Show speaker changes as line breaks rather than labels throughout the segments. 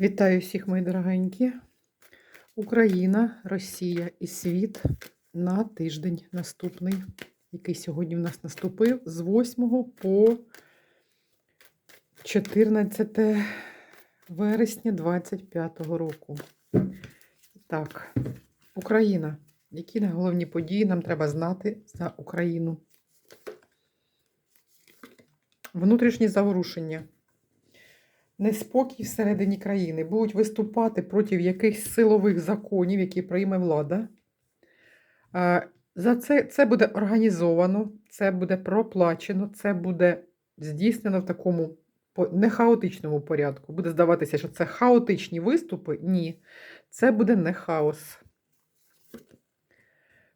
Вітаю всіх, мої дорогенькі. Україна, Росія і світ на тиждень наступний, який сьогодні в нас наступив з 8 по 14 вересня 25 року. Так, Україна. Які найголовні події нам треба знати за Україну? Внутрішні заворушення неспокій всередині країни, будуть виступати проти якихось силових законів, які прийме влада. За це, це буде організовано, це буде проплачено, це буде здійснено в такому не хаотичному порядку. Буде здаватися, що це хаотичні виступи. Ні, це буде не хаос.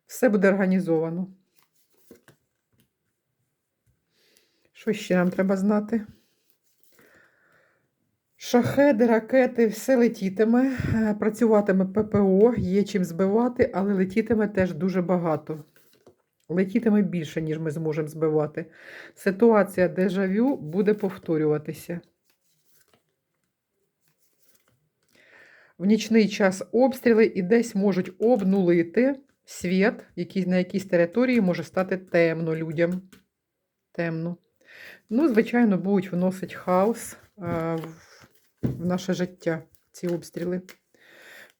Все буде організовано. Що ще нам треба знати? Шахеди, ракети, все летітиме, е, працюватиме ППО, є чим збивати, але летітиме теж дуже багато. Летітиме більше, ніж ми зможемо збивати. Ситуація дежавю буде повторюватися. В нічний час обстріли і десь можуть обнулити світ, який на якійсь території може стати темно людям. Темно. Ну, звичайно, будуть вносити хаос а, в в наше життя ці обстріли.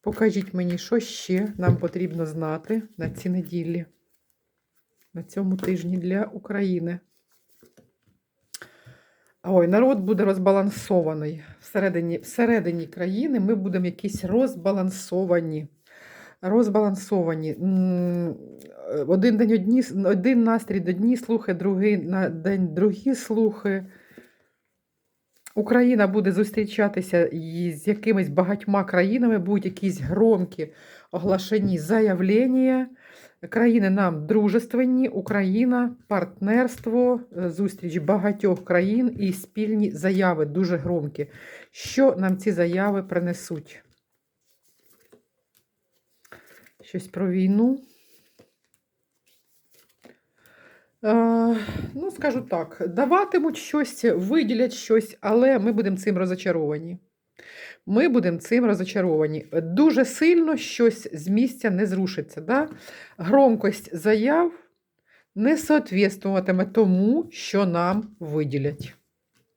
Покажіть мені, що ще нам потрібно знати на ці неділі, на цьому тижні для України. Ой, народ буде розбалансований. Всередині, всередині країни ми будемо якісь розбалансовані. Розбалансовані. Один день одні, один настрій одні слухи, другий на день другі слухи. Україна буде зустрічатися з якимись багатьма країнами, будуть якісь громкі оглашені заявлення. Країни нам дружественні, Україна, партнерство, зустріч багатьох країн і спільні заяви дуже громкі. Що нам ці заяви принесуть? Щось про війну. Е, Ну, скажу так, даватимуть щось, виділять щось, але ми будемо цим розочаровані. Ми будемо цим розочаровані. Дуже сильно щось з місця не зрушиться. Да? Громкость заяв не соответствуватиме тому, що нам виділять.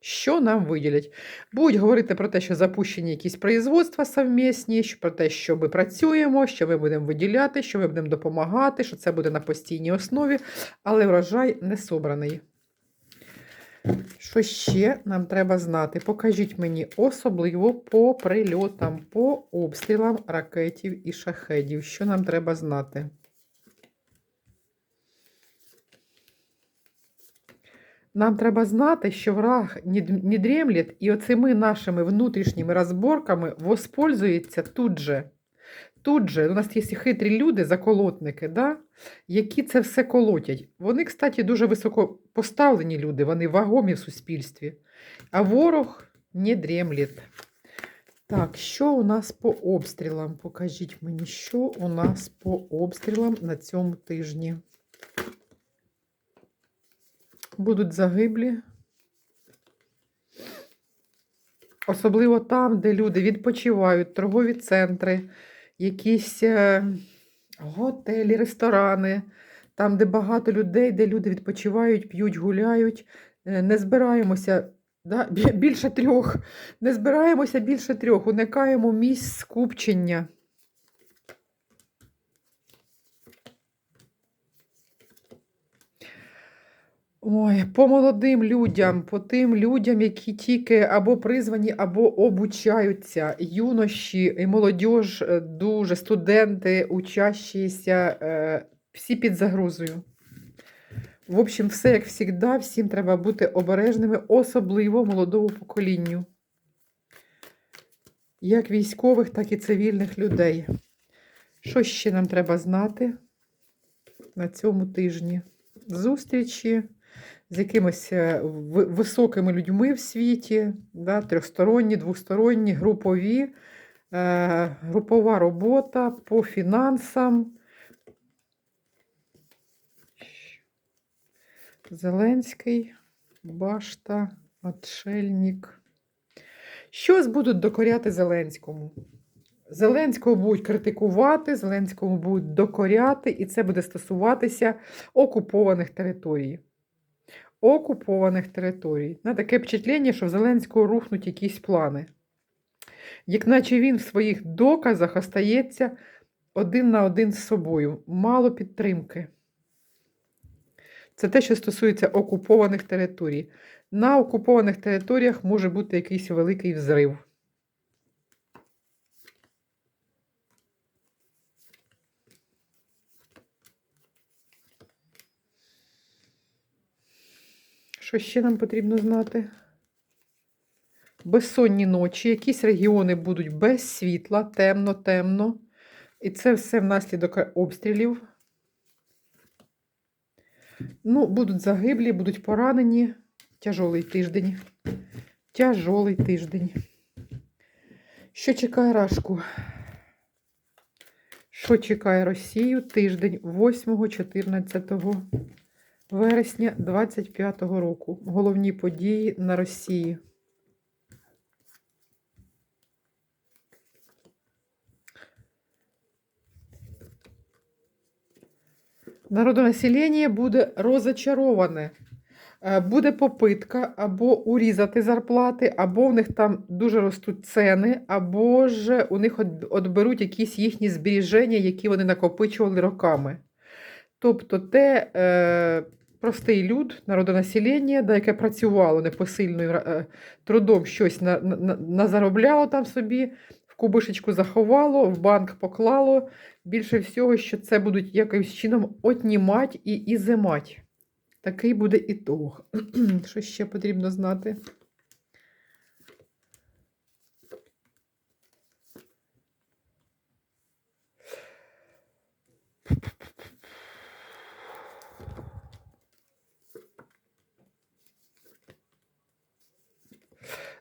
Що нам виділять? Будуть говорити про те, що запущені якісь производства совмісні, про те, що ми працюємо, що ми будемо виділяти, що ми будемо допомагати, що це буде на постійній основі, але врожай не собраний. Що ще нам треба знати? Покажіть мені особливо по прильотам, по обстрілам ракетів і шахедів. Що нам треба знати? Нам треба знати, що враг не дремлет, і оцими нашими внутрішніми розборками воспользується тут же. Тут же у нас є хитрі люди, заколотники, да? які це все колотять. Вони, кстати, дуже високо поставлені люди, вони вагомі в суспільстві. А ворог не дремлет. Так, що у нас по обстрілам? Покажіть мені, що у нас по обстрілам на цьому тижні. Будуть загиблі. Особливо там, де люди відпочивають, торгові центри, якісь е, готелі, ресторани, там, де багато людей, де люди відпочивають, п'ють, гуляють. Е, Не збираємося да, більше трьох. Не збираємося більше трьох, уникаємо місць скупчення. Ой, по молодим людям, по тим людям, які тільки або призвані, або обучаються, юноші і молодіж, е, дуже студенти, учащіся, е, всі під загрозою. В общем, все як завжди, всім треба бути обережними, особливо молодому поколінню. Як військових, так і цивільних людей. Що ще нам треба знати на цьому тижні? Зустрічі з якимись е, високими людьми в світі, да, трьохсторонні, двосторонні, групові, е, групова робота по фінансам. Зеленський, Башта, Отшельник. Щось будуть докоряти Зеленському. Зеленського будуть критикувати, Зеленському будуть докоряти, і це буде стосуватися окупованих територій. Окупованих територій. На таке впечатлення, що в Зеленського рухнуть якісь плани. Як наче він в своїх доказах остається один на один з собою. Мало підтримки. Це те, що стосується окупованих територій. На окупованих територіях може бути якийсь великий взрив. Що ще нам потрібно знати? Безсонні ночі, якісь регіони будуть без світла, темно, темно. І це все внаслідок обстрілів. Ну, будуть загиблі, будуть поранені. Тяжолий тиждень. Тяжолий тиждень. Що чекає Рашку? Що чекає Росію тиждень 8-14 вересня 25-го року. Головні події на Росії. Народонаселення буде розочароване. Е, Буде попитка або урізати зарплати, або в них там дуже ростуть ціни, або ж у них отберуть якісь їхні збереження, які вони накопичували роками. Тобто те е, простий люд, народонаселення, да, яке працювало непосильним е, трудом, щось на, на, назаробляло там собі, в кубишечку заховало, в банк поклало. Більше всього, що це будуть якимось чином отнімати і ізимати. Такий буде ітог. Що ще потрібно знати?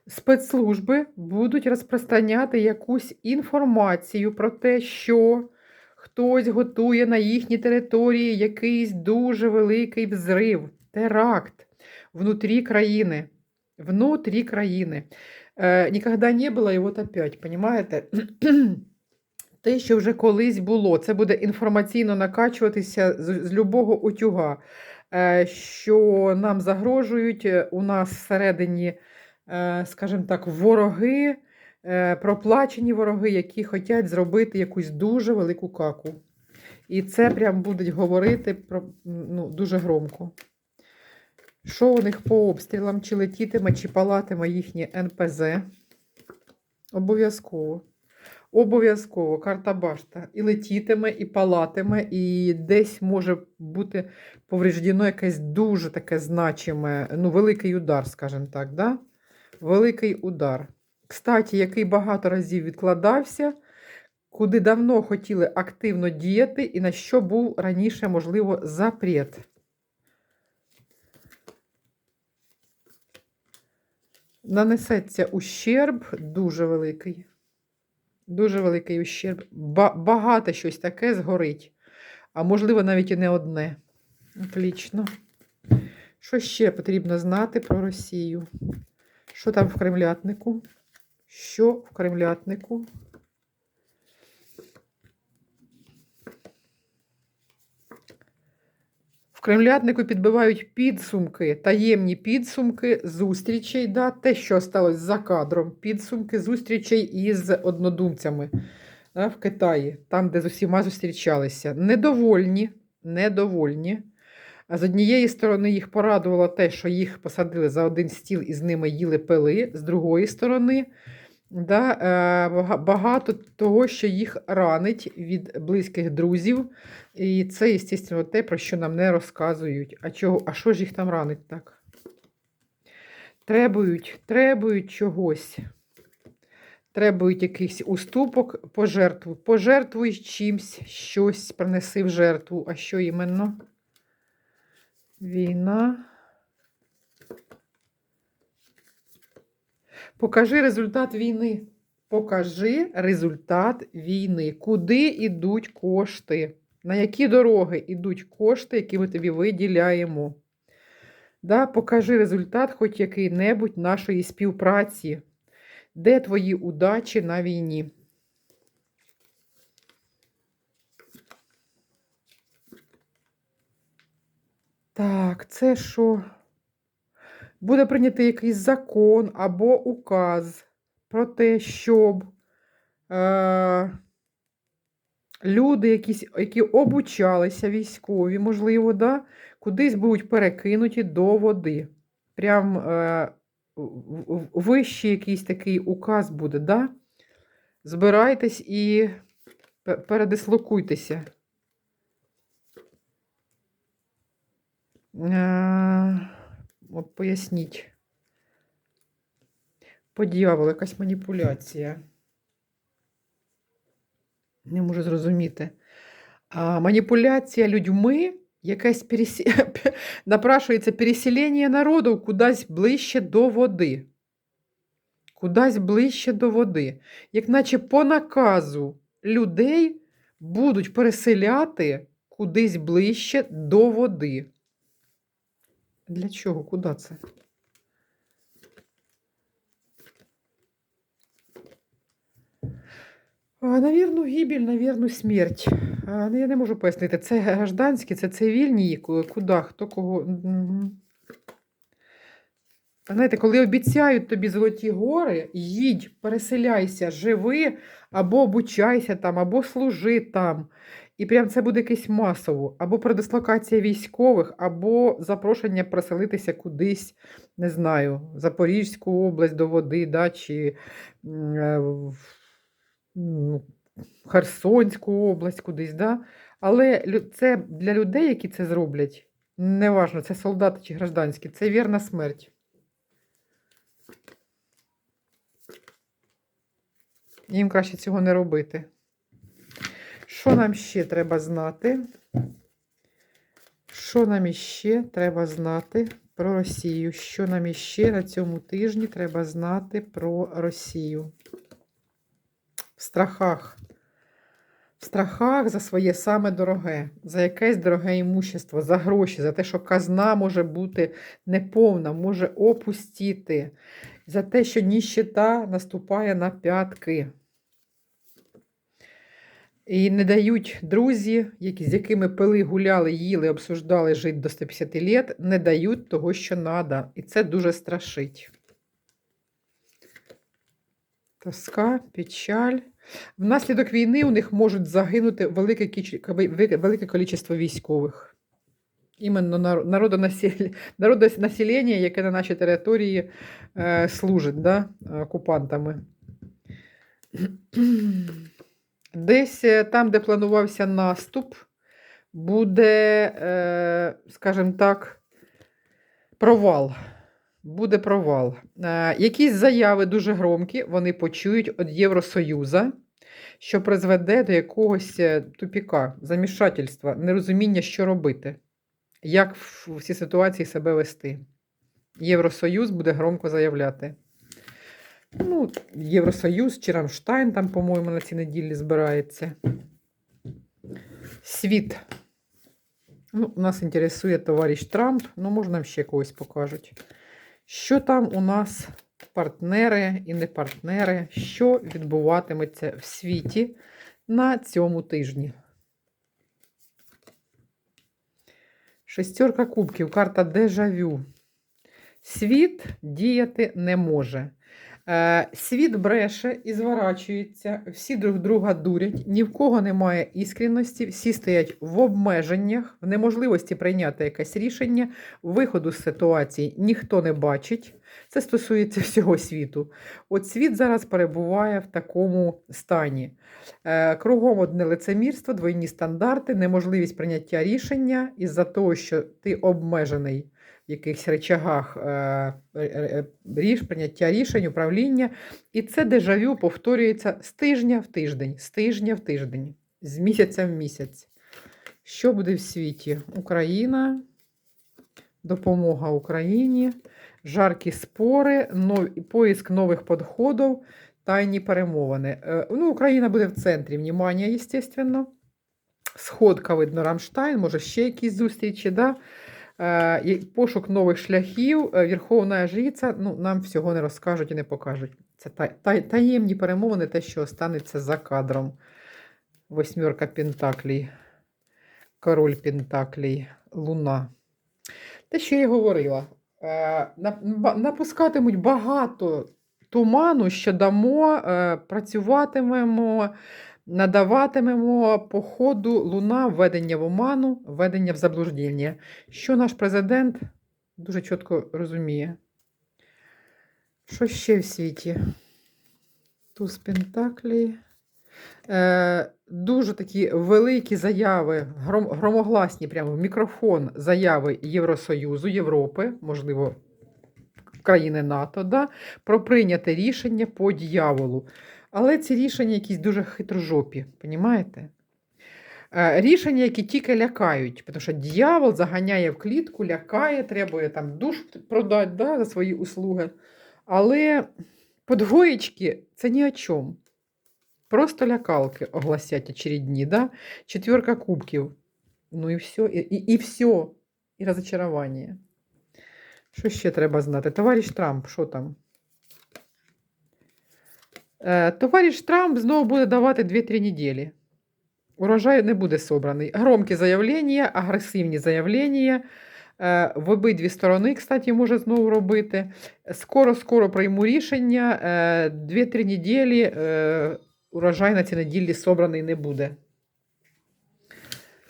Спецслужби будуть розпространяти якусь інформацію про те, що хтось готує на їхній території якийсь дуже великий взрив, теракт внутрі країни. Внутрі країни. Е, ніколи не було, і от опять, понимаєте? Те, що вже колись було, це буде інформаційно накачуватися з, з любого утюга, е, що нам загрожують е, у нас всередині, скажімо так, вороги, е, проплачені вороги, які хочуть зробити якусь дуже велику каку. І це прям будуть говорити про, ну, дуже громко. Що у них по обстрілам, чи летітиме, чи палатиме їхнє НПЗ? Обов'язково. Обов'язково карта башта. І летітиме, і палатиме, і десь може бути повреждено якесь дуже таке значиме, ну, великий удар, скажімо так. Да? Великий удар. Кстаті, який багато разів відкладався, куди давно хотіли активно діяти, і на що був раніше, можливо, запрет. Нанесеться ущерб дуже великий. Дуже великий ущерб. Ба- багато щось таке згорить. А можливо, навіть і не одне. Отлично. Що ще потрібно знати про Росію? Що там в Кремлятнику? Що в Кремлятнику? В Кремлятнику підбивають підсумки, таємні підсумки зустрічей, да, те, що сталося за кадром, підсумки зустрічей із однодумцями да, в Китаї, там, де з усіма зустрічалися. Недовольні, недовольні. З однієї сторони їх порадувало те, що їх посадили за один стіл і з ними їли пили, з другої сторони, да, е, багато того, що їх ранить від близьких друзів. І це, звісно, те, про що нам не розказують. А чого? А що ж їх там ранить так? Требують, требують чогось. Требують якихось уступок, пожертву. Пожертвуй чимсь, щось принеси в жертву. А що іменно? Війна. Покажи результат війни. Покажи результат війни. Куди йдуть кошти? На які дороги йдуть кошти, які ми тобі виділяємо? Да, покажи результат хоч який-небудь нашої співпраці. Де твої удачі на війні? Це що? Буде прийнятий якийсь закон або указ про те, щоб е, люди, якісь, які обучалися військові, можливо, да, кудись будуть перекинуті до води. Прям е, вищий якийсь такий указ буде, да? Збирайтесь і передислокуйтеся. От поясніть. По дьяволу, якась маніпуляція. Не можу зрозуміти. А, маніпуляція людьми, якась пересі... напрашується переселення народу кудись ближче до води. Кудись ближче до води. Як наче по наказу людей будуть переселяти кудись ближче до води. Для чого? Куди це? Навірно, гибель, навірно, смерть. Ну, Я не можу пояснити. Це гражданські, це цивільні, куди, хто кого. Знаєте, коли обіцяють тобі золоті гори, їдь, переселяйся, живи, або обучайся там, або служи там. І прям це буде якесь масово, або передислокація військових, або запрошення переселитися кудись, не знаю, в Запорізьку область до води, да, чи е, в ну, Херсонську область кудись. Да? Але це для людей, які це зроблять, неважно, це солдати чи гражданські, це вірна смерть. Їм краще цього не робити. Що нам ще треба знати? Що нам іще треба знати про Росію? Що нам іще на цьому тижні треба знати про Росію? В страхах. В страхах за своє саме дороге, за якесь дороге імущество, за гроші, за те, що казна може бути неповна, може опустіти, за те, що ніщета наступає на п'ятки. І не дають друзі, які, з якими пили, гуляли, їли, обсуждали жити до 150 літ, не дають того, що треба. І це дуже страшить. Тоска, печаль. Внаслідок війни у них можуть загинути велике, велике кількість військових. Іменно нар- народонасіль- народонаселення, яке на нашій території е, служить да, окупантами. Десь е, там, де планувався наступ, буде, е, скажімо так, провал. Буде провал. Е, якісь заяви дуже громкі вони почують від Євросоюзу, що призведе до якогось тупіка, замішательства, нерозуміння, що робити, як в цій ситуації себе вести. Євросоюз буде громко заявляти. Ну, Євросоюз чи Рамштайн там, по-моєму, на цій неділі збирається. Світ. Ну, нас інтересує товариш Трамп, ну, може, нам ще когось покажуть. Що там у нас партнери і не партнери, що відбуватиметься в світі на цьому тижні? Шестерка кубків, карта дежавю. Світ діяти не може. Е, Світ бреше і зворачується, всі друг друга дурять, ні в кого немає іскренності, всі стоять в обмеженнях, в неможливості прийняти якесь рішення, виходу з ситуації ніхто не бачить. Це стосується всього світу. От світ зараз перебуває в такому стані. Е, Кругом одне лицемірство, двойні стандарти, неможливість прийняття рішення із-за того, що ти обмежений якихось речагах е, е, ріш, прийняття рішень, управління. І це дежавю повторюється з тижня в тиждень, з тижня в тиждень, з місяця в місяць. Що буде в світі? Україна, допомога Україні, жаркі спори, поиск нових підходів, тайні перемовини. Е, Ну, Україна буде в центрі внимання, звісно. Сходка, видно, Рамштайн, може ще якісь зустрічі. Да? Е, Пошук нових шляхів, е, Верховна Жриця, ну, нам всього не розкажуть і не покажуть. Це Це та, та, таємні перемовини, те, що останеться за кадром. Восьмерка Пентаклей, Король Пентаклей, Луна. Те, що я й говорила, е, напускатимуть багато туману, що дамо, працюватимемо, надаватимемо по ходу Луна введення в оману, введення в заблуждення. Що наш президент дуже чітко розуміє. Що ще в світі? Туз Пентаклі. Е, дуже такі великі заяви, гром, громогласні, прямо в мікрофон заяви Євросоюзу, Європи, можливо, країни НАТО, да, про прийняте рішення по дьяволу. Але ці рішення якісь дуже хитрожопі, понімаєте? Е, Рішення, які тільки лякають, тому що дьявол заганяє в клітку, лякає, требує там душ продати да, за свої услуги. Але подвоєчки це ні о чому. Просто лякалки огласять очередні, да? Четверка кубків. Ну і все, і, і, і все. І розочарування. Що ще треба знати? Товариш Трамп, що там? Е, товариш Трамп знову буде давати 2-3 неділі. Урожай не буде собраний. Громкі заявлення, агресивні заявлення. Е, В обидві сторони, кстати, може знову робити. Скоро-скоро прийму рішення. е, 2-3 неділі е, урожай на цій неділі собраний не буде.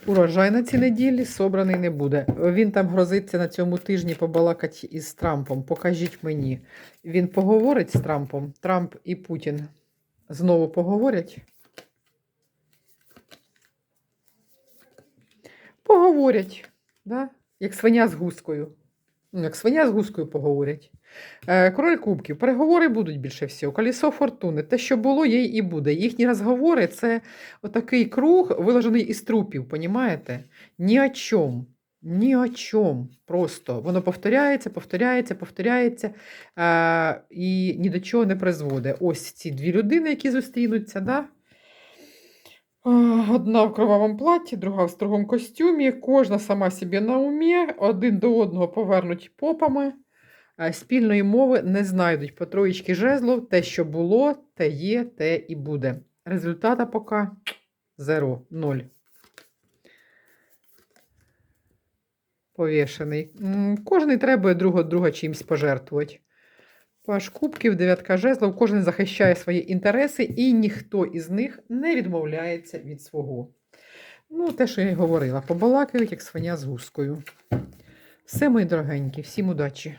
Урожай на ці неділі собраний не буде. Він там грозиться на цьому тижні побалакати із Трампом. Покажіть мені. Він поговорить з Трампом. Трамп і Путін знову поговорять. Поговорять, да? як свиня з гускою. Ну, як свиня з гускою поговорять. Е, Король Кубків. Переговори будуть більше всього. Колесо фортуни. Те, що було, є і буде. Їхні розговори це отакий круг, виложений із трупів, понімаєте? Ні о чому. Ні о чому. Просто воно повторяється, повторяється, повторяється е, і ні до чого не призводить. Ось ці дві людини, які зустрінуться, да? Одна в кровавому платі, друга в строгому костюмі, кожна сама собі на умі, один до одного повернуті попами, спільної мови не знайдуть по троєчки жезлов, те, що було, те є, те і буде. Результата поки зеро, ноль. Повішений. Кожний треба друг друга чимось пожертвувати. Паш кубків, дев'ятка жезлов, кожен захищає свої інтереси, і ніхто із них не відмовляється від свого. Ну, те, що я й говорила, побалакають, як свиня з гускою. Все, мої дорогенькі, всім удачі!